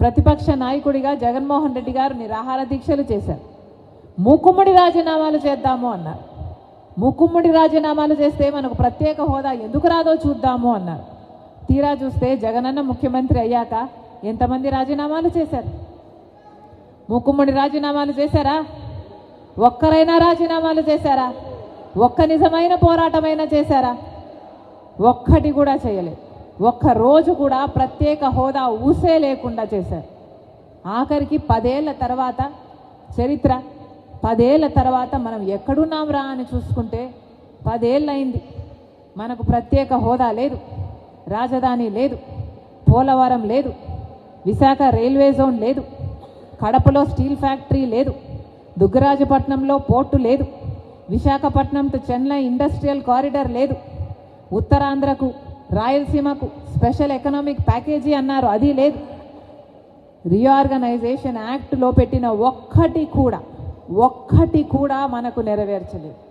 ప్రతిపక్ష నాయకుడిగా జగన్మోహన్ రెడ్డి గారు నిరాహార దీక్షలు చేశారు. మూకుమ్మడి రాజీనామాలు చేద్దాము అన్నారు. మూకుమ్మడి రాజీనామాలు చేస్తే మనకు ప్రత్యేక హోదా ఎందుకు రాదో చూద్దాము అన్నారు. తీరా చూస్తే జగనన్న ముఖ్యమంత్రి అయ్యాక ఎంతమంది రాజీనామాలు చేశారు? మూకుమ్మడి రాజీనామాలు చేశారా? ఒక్కరైనా రాజీనామాలు చేశారా? ఒక్క నిజమైన పోరాటమైనా చేశారా? ఒక్కటి కూడా చేయలేదు. ఒక్క రోజు కూడా ప్రత్యేక హోదా ఊసే లేకుండా చేశారు. ఆఖరికి పదేళ్ళ తర్వాత చరిత్ర పదేళ్ళ తర్వాత మనం ఎక్కడున్నాం రా అని చూసుకుంటే పదేళ్ళయింది మనకు ప్రత్యేక హోదా లేదు రాజధాని లేదు పోలవరం లేదు విశాఖ రైల్వే జోన్ లేదు కడపలో స్టీల్ ఫ్యాక్టరీ లేదు దుగ్గరాజపట్నంలో పోర్టు లేదు Visakhapatnam to Chennai industrial corridor లేదు ఉత్తరాంధ్రకు రాయలసీమకు స్పెషల్ ఎకనామిక్ ప్యాకేజీ అన్నారు. అది లేదు. రీఆర్గనైజేషన్ యాక్ట్లో పెట్టిన ఒక్కటి కూడా ఒక్కటి కూడా మనకు నెరవేర్చలేదు.